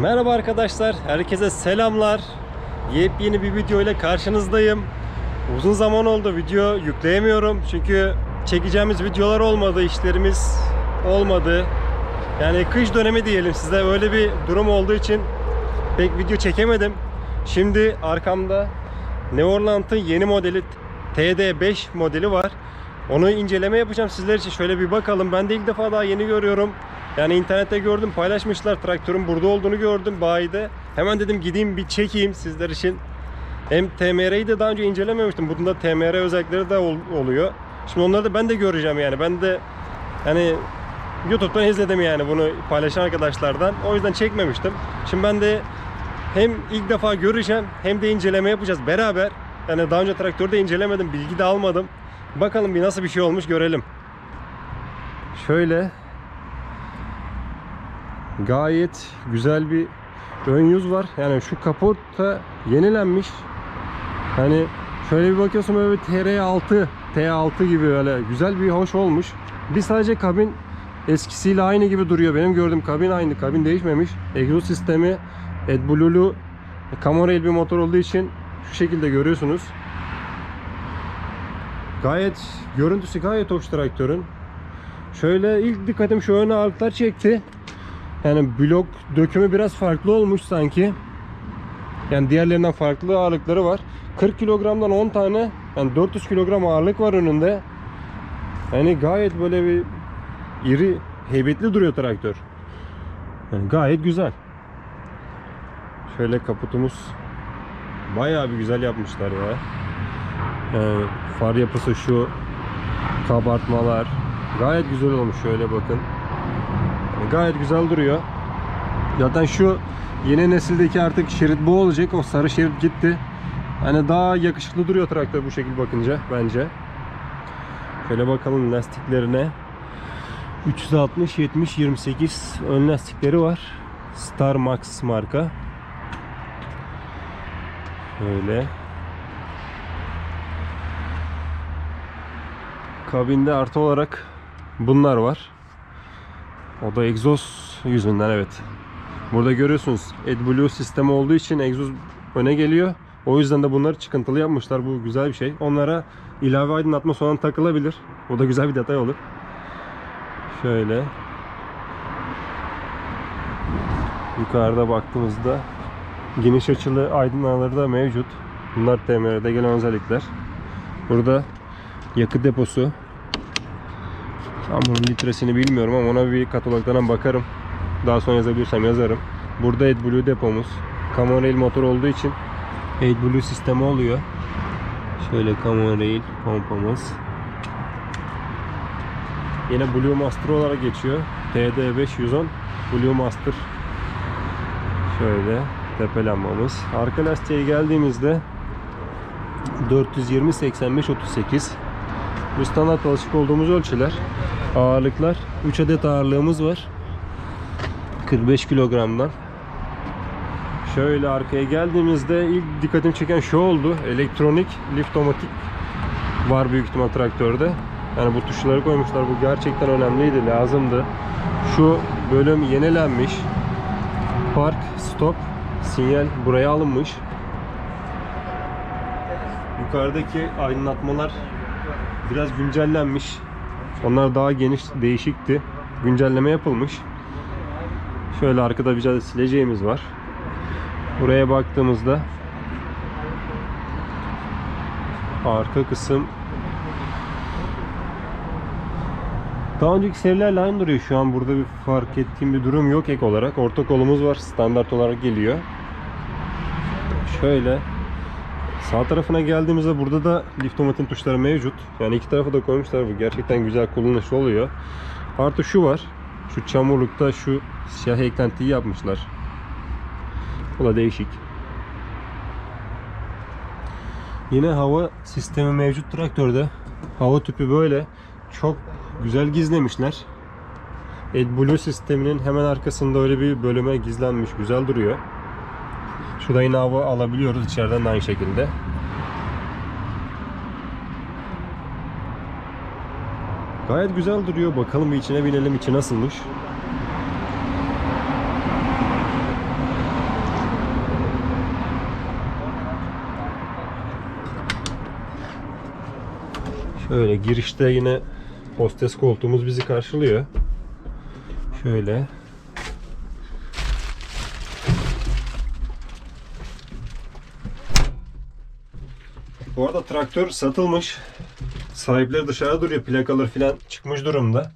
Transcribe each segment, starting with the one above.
Merhaba arkadaşlar, herkese selamlar. Yepyeni bir video ile karşınızdayım. Uzun zaman oldu video yükleyemiyorum çünkü çekeceğimiz videolar olmadı, işlerimiz olmadı. Yani kış dönemi diyelim size öyle bir durum olduğu için pek video çekemedim. Şimdi arkamda Neverland'ın yeni modeli TD5 modeli var. Onu inceleme yapacağım sizler için. Şöyle bir bakalım. Ben de ilk defa daha yeni görüyorum. Yani internette gördüm, paylaşmışlar. Traktörün burada olduğunu gördüm bayide. Hemen dedim gideyim bir çekeyim sizler için. Hem TMR'yi de daha önce incelememiştim. Bunda TMR özellikleri de ol- oluyor. Şimdi onları da ben de göreceğim yani. Ben de hani YouTube'dan izledim yani bunu paylaşan arkadaşlardan. O yüzden çekmemiştim. Şimdi ben de hem ilk defa göreceğim hem de inceleme yapacağız beraber. Yani daha önce traktörde incelemedim, bilgi de almadım. Bakalım bir nasıl bir şey olmuş görelim. Şöyle gayet güzel bir ön yüz var. Yani şu kapota yenilenmiş. Hani şöyle bir bakıyorsun böyle bir TR6, T6 gibi böyle güzel bir hoş olmuş. Bir sadece kabin eskisiyle aynı gibi duruyor. Benim gördüğüm kabin aynı. Kabin değişmemiş. Egzoz sistemi AdBlue'lu Camorrail bir motor olduğu için şu şekilde görüyorsunuz. Gayet görüntüsü gayet hoş traktörün. Şöyle ilk dikkatim şu ön ağırlıklar çekti. Yani blok dökümü biraz farklı olmuş sanki. Yani diğerlerinden farklı ağırlıkları var. 40 kilogramdan 10 tane yani 400 kilogram ağırlık var önünde. Yani gayet böyle bir iri heybetli duruyor traktör. Yani gayet güzel. Şöyle kaputumuz bayağı bir güzel yapmışlar ya. Yani far yapısı şu kabartmalar gayet güzel olmuş şöyle bakın. Gayet güzel duruyor. Zaten şu yeni nesildeki artık şerit bu olacak. O sarı şerit gitti. Hani daha yakışıklı duruyor traktör bu şekilde bakınca bence. Şöyle bakalım lastiklerine. 360 70 28 ön lastikleri var. Star Max marka. Şöyle. Kabinde artı olarak bunlar var. O da egzoz yüzünden evet. Burada görüyorsunuz AdBlue sistemi olduğu için egzoz öne geliyor. O yüzden de bunları çıkıntılı yapmışlar. Bu güzel bir şey. Onlara ilave aydınlatma sonra takılabilir. O da güzel bir detay olur. Şöyle. Yukarıda baktığımızda geniş açılı aydınlamaları da mevcut. Bunlar TMR'de gelen özellikler. Burada yakıt deposu. Tam bunun litresini bilmiyorum ama ona bir katalogdan bakarım. Daha sonra yazabilirsem yazarım. Burada AdBlue depomuz. Camon motor olduğu için AdBlue sistemi oluyor. Şöyle Camon Rail pompamız. Yine Blue Master olarak geçiyor. TD5 110 Blue Master. Şöyle tepe lambamız. Arka lastiğe geldiğimizde 420 85 38 bu standart alışık olduğumuz ölçüler. Ağırlıklar 3 adet ağırlığımız var. 45 kilogramdan. Şöyle arkaya geldiğimizde ilk dikkatimi çeken şu oldu. Elektronik liftomatik var büyük ihtimal traktörde. Yani bu tuşları koymuşlar. Bu gerçekten önemliydi, lazımdı. Şu bölüm yenilenmiş. Park, stop, sinyal buraya alınmış. Yukarıdaki aydınlatmalar biraz güncellenmiş. Onlar daha geniş, değişikti. Güncelleme yapılmış. Şöyle arkada bir de sileceğimiz var. Buraya baktığımızda arka kısım daha önceki serilerle aynı duruyor. Şu an burada bir fark ettiğim bir durum yok ek olarak. Orta kolumuz var. Standart olarak geliyor. Şöyle Sağ tarafına geldiğimizde burada da liftomatin tuşları mevcut. Yani iki tarafa da koymuşlar. Bu gerçekten güzel kullanışlı oluyor. Artı şu var. Şu çamurlukta şu siyah eklentiyi yapmışlar. Bu da değişik. Yine hava sistemi mevcut traktörde. Hava tüpü böyle. Çok güzel gizlemişler. AdBlue sisteminin hemen arkasında öyle bir bölüme gizlenmiş. Güzel duruyor. Şurada yine hava alabiliyoruz içeriden aynı şekilde. Gayet güzel duruyor. Bakalım bir içine binelim. İçi nasılmış? Şöyle girişte yine hostes koltuğumuz bizi karşılıyor. Şöyle Bu arada traktör satılmış. Sahipleri dışarıda duruyor. Plakalar falan çıkmış durumda.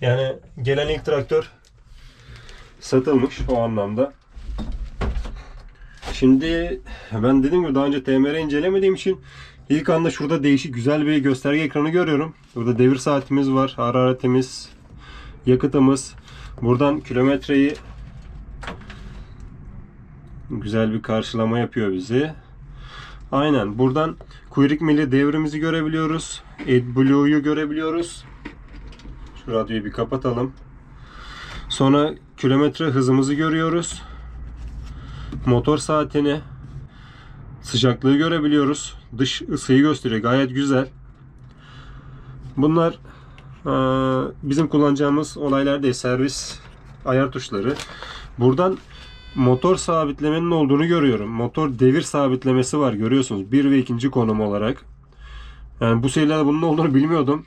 Yani gelen ilk traktör satılmış o anlamda. Şimdi ben dediğim gibi daha önce TMR incelemediğim için ilk anda şurada değişik güzel bir gösterge ekranı görüyorum. Burada devir saatimiz var, hararetimiz, yakıtımız. Buradan kilometreyi güzel bir karşılama yapıyor bizi. Aynen buradan kuyruk mili devrimizi görebiliyoruz. AdBlue'yu görebiliyoruz. Şu radyoyu bir kapatalım. Sonra kilometre hızımızı görüyoruz. Motor saatini, sıcaklığı görebiliyoruz. Dış ısıyı gösteriyor. Gayet güzel. Bunlar bizim kullanacağımız olaylar değil. Servis ayar tuşları. Buradan motor sabitlemenin olduğunu görüyorum. Motor devir sabitlemesi var görüyorsunuz. Bir ve ikinci konum olarak. Yani bu serilerde bunun olduğunu bilmiyordum.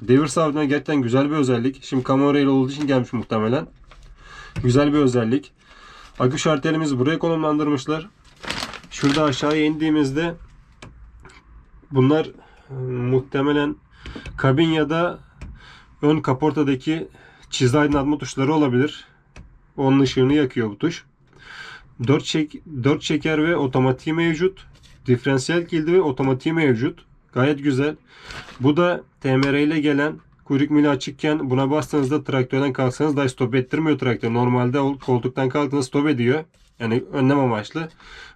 Devir sabitleme gerçekten güzel bir özellik. Şimdi kamera ile olduğu için gelmiş muhtemelen. Güzel bir özellik. Akü şartelimizi buraya konumlandırmışlar. Şurada aşağıya indiğimizde bunlar e, muhtemelen kabin ya da ön kaportadaki çizgi aydınlatma tuşları olabilir. Onun ışığını yakıyor bu tuş. 4, çek, 4 çeker ve otomatiği mevcut. Diferansiyel kilidi ve otomatiği mevcut. Gayet güzel. Bu da TMR ile gelen kuyruk mili açıkken buna bastığınızda traktörden kalksanız dahi stop ettirmiyor traktör. Normalde koltuktan kalktığınızda stop ediyor. Yani önlem amaçlı.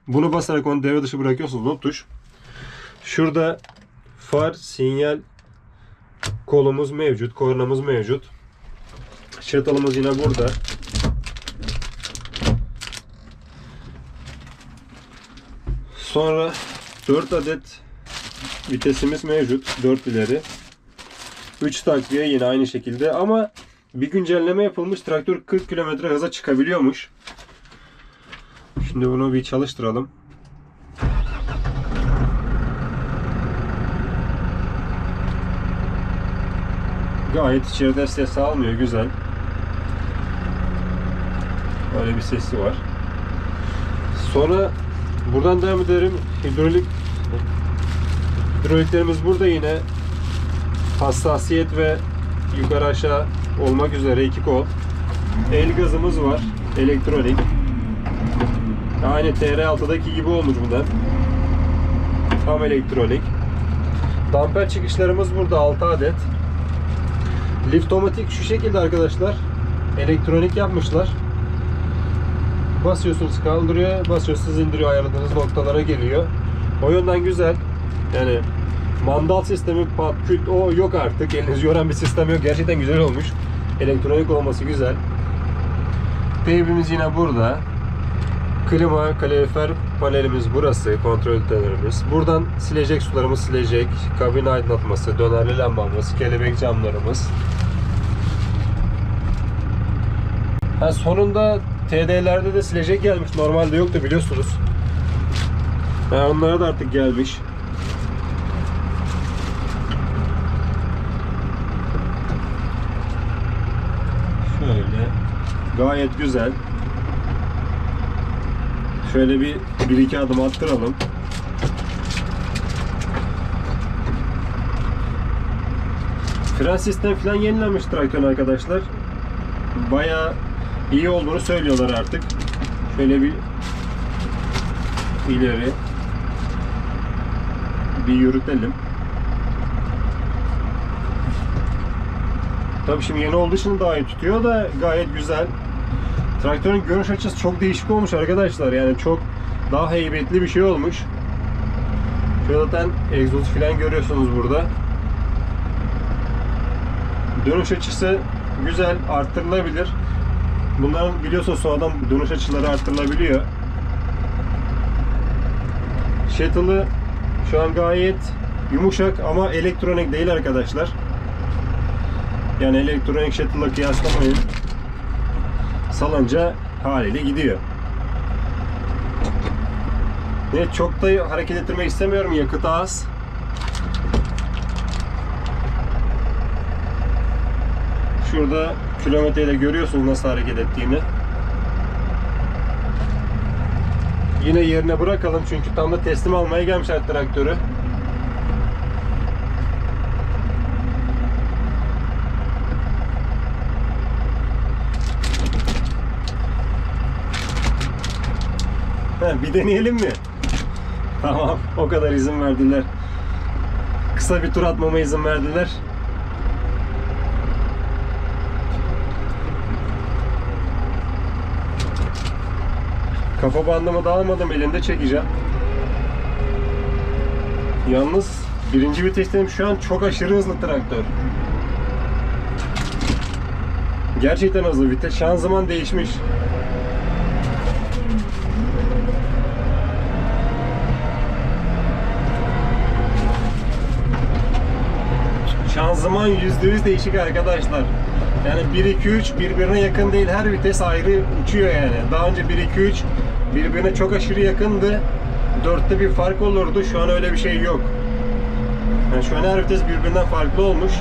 Bunu basarak onu devre dışı bırakıyorsunuz. O tuş. Şurada far, sinyal kolumuz mevcut. Kornamız mevcut. Şırtalımız yine burada. Sonra 4 adet vitesimiz mevcut. 4 ileri. 3 takviye yine aynı şekilde ama bir güncelleme yapılmış. Traktör 40 km hıza çıkabiliyormuş. Şimdi bunu bir çalıştıralım. Gayet içeride ses almıyor. Güzel. Böyle bir sesi var. Sonra buradan devam ederim. Hidrolik hidroliklerimiz burada yine hassasiyet ve yukarı aşağı olmak üzere iki kol. El gazımız var. Elektronik. Aynı TR6'daki gibi olmuş bu da. Tam elektronik. Damper çıkışlarımız burada 6 adet. Liftomatik şu şekilde arkadaşlar. Elektronik yapmışlar. Basıyorsunuz kaldırıyor, basıyorsunuz indiriyor ayarladığınız noktalara geliyor. O yönden güzel. Yani mandal sistemi pat küt o yok artık. Elinizi yoran bir sistem yok. Gerçekten güzel olmuş. Elektronik olması güzel. Teybimiz yine burada. Klima, kalorifer panelimiz burası. Kontrol ünitelerimiz. Buradan silecek sularımız silecek. Kabin aydınlatması, dönerli lambamız, kelebek camlarımız. Ha, sonunda TD'lerde de silecek gelmiş. Normalde yoktu biliyorsunuz. Ha, onlara da artık gelmiş. Şöyle. Gayet güzel. Şöyle bir, bir iki adım attıralım. Fren sistemi falan yenilenmiş traktörün arkadaşlar. Bayağı iyi olduğunu söylüyorlar artık. Şöyle bir ileri bir yürütelim. Tabii şimdi yeni olduğu için daha iyi tutuyor da gayet güzel. Traktörün görüş açısı çok değişik olmuş arkadaşlar. Yani çok daha heybetli bir şey olmuş. Şöyle zaten egzoz falan görüyorsunuz burada. Dönüş açısı güzel, arttırılabilir. Bunların biliyorsunuz sonradan dönüş açıları arttırılabiliyor. Shuttle'ı şu an gayet yumuşak ama elektronik değil arkadaşlar. Yani elektronik shuttle'la kıyaslamayın. Salınca haliyle gidiyor. Ve çok da hareket ettirmek istemiyorum. Yakıt az. Şurada kilometreyle görüyorsunuz nasıl hareket ettiğini. Yine yerine bırakalım çünkü tam da teslim almaya gelmişler traktörü. He, bir deneyelim mi? Tamam, o kadar izin verdiler. Kısa bir tur atmama izin verdiler. Kafa bandımı da almadım, elimde çekeceğim. Yalnız birinci vitesteyim şu an çok aşırı hızlı traktör. Gerçekten hızlı. Vites şanzıman değişmiş. Şanzıman %100 değişik arkadaşlar. Yani 1 2 3 birbirine yakın değil. Her vites ayrı uçuyor yani. Daha önce 1 2 3 birbirine çok aşırı yakındı. 4'te bir fark olurdu. Şu an öyle bir şey yok. Yani şu an her vites birbirinden farklı olmuş.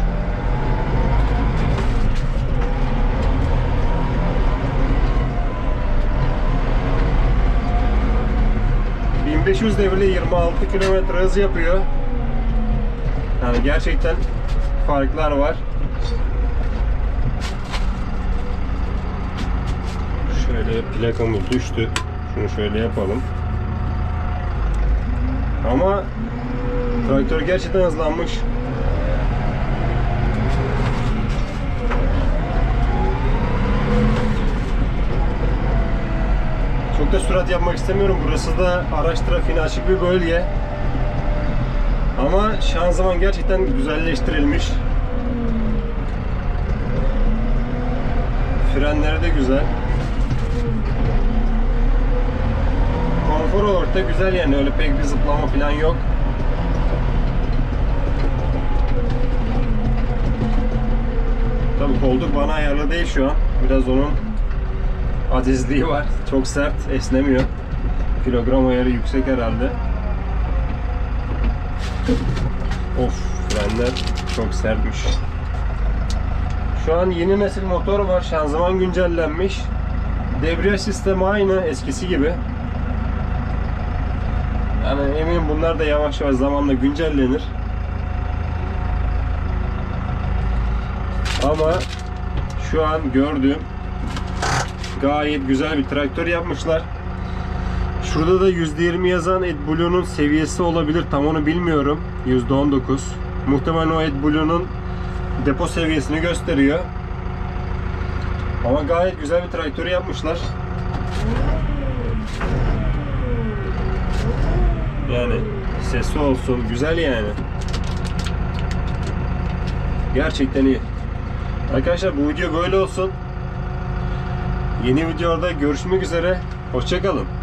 ...1500 devirle 26 km hız yapıyor. Yani gerçekten farklar var. Şöyle plakamız düştü. Şunu şöyle yapalım. Ama traktör gerçekten hızlanmış. Çok da sürat yapmak istemiyorum. Burası da araç trafiğine açık bir bölge. Ama şanzıman gerçekten güzelleştirilmiş. Frenleri de güzel. Konfor olarak da güzel yani öyle pek bir zıplama falan yok. Tabii koltuk bana ayarlı değil şu an. Biraz onun acizliği var. Çok sert, esnemiyor. Kilogram ayarı yüksek herhalde. Of frenler çok sertmiş. Şu an yeni nesil motor var. Şanzıman güncellenmiş. Debriyaj sistemi aynı eskisi gibi. Yani eminim bunlar da yavaş yavaş zamanla güncellenir. Ama şu an gördüğüm gayet güzel bir traktör yapmışlar. Şurada da %20 yazan AdBlue'nun seviyesi olabilir. Tam onu bilmiyorum. %19. Muhtemelen o AdBlue'nun depo seviyesini gösteriyor. Ama gayet güzel bir traktör yapmışlar. Yani sesi olsun güzel yani. Gerçekten iyi. Arkadaşlar bu video böyle olsun. Yeni videoda görüşmek üzere. Hoşçakalın.